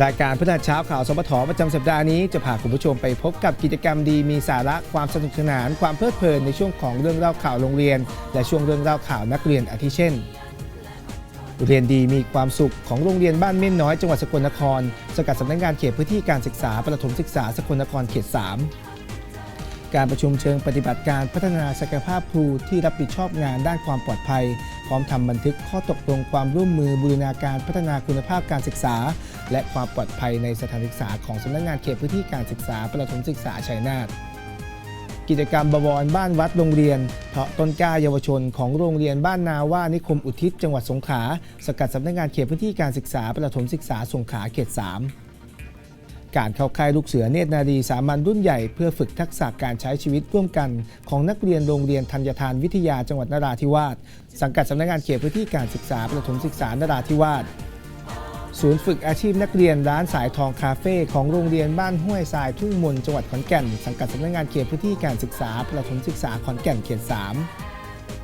รายการพัฒนาเช้าข่าวสปทประจำสัปดาห์นี้จะพาคุณผู้ชมไปพบกับกิจกรรมดีมีสาระความสนุกสนาน ความเพลิดเพลินในช่วงของเรื่องเล่าข่าวโรงเรียน และช่วงเรื่องเล่าข่าวนักเรียนอาทิเช่น เรียนดีมีความสุขของโรงเรียนบ้านเม่นน้อยจังหวัดสกลนครสกัดสำนักงานเขตพื้นที่การศึกษาประถมศึกษาสกลนครเขต 3 การประชุมเชิงปฏิบัติการพัฒนาศักยภาพครูที่รับผิดชอบงานด้านความปลอดภัย ร้อมทำบันทึกข้อตกลงความร่วมมือบูรณาการพัฒนาคุณภาพการศึกษา และความปลอดภัยในสถานศึกษาของสำนักงานเขตพื้นที่การศึกษาประถมศึกษาชัยนาทกิจกรรมบวรบ้านวัดโรงเรียนเพาะต้นกล้าเยาวชนของโรงเรียนบ้านนาว่านิคมอุทิศจังหวัดสงขลาสกัดสำนักงานเขตพื้นที่การศึกษาประถมศึกษาสงขลาเขต 3 การเข้าค่ายลูกเสือเนตรนารีสามัญรุ่นใหญ่เพื่อฝึกทักษะการใช้ชีวิตร่วมกัน ของนักเรียนโรงเรียนธัญทานวิทยาจังหวัดนราธิวาสสังกัดสำนักงานเขตพื้นที่การศึกษาประถมศึกษานราธิวาสศูนย์ฝึกอาชีพนักเรียนร้านสายทองคาเฟ่ของโรงเรียนบ้านห้วยทรายทุ่งมนจังหวัดขอนแก่น สังกัดสำนักงานเขตพื้นที่การศึกษาประถมศึกษาขอนแก่นเขต3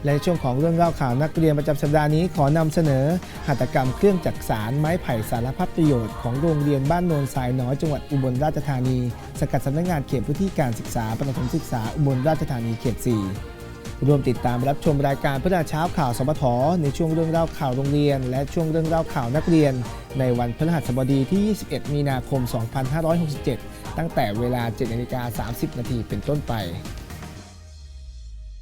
และในช่วงของเรื่องเล่าข่าวนักเรียนประจำสัปดาห์นี้ขอนำเสนอ หัตถกรรมเครื่องจักสารไม้ไผ่สารพัดประโยชน์ของโรงเรียนบ้านโนนทรายน้อยจังหวัดอุบลราชธานี สกัดสำนักงานเขตพื้นที่การศึกษาประถมศึกษาอุบลราชธานีเขต 4ร่วมติดตามรับชมรายการพัฒนาเช้าข่าวสปทในช่วงเรื่องเล่าข่าวโรงเรียน และช่วงเรื่องเล่าข่าวนักเรียน ในวันพฤหัสบดีที่ 21 มีนาคม 2567 ตั้งแต่เวลา 7นาฬิกา30 นาทีเป็นต้นไป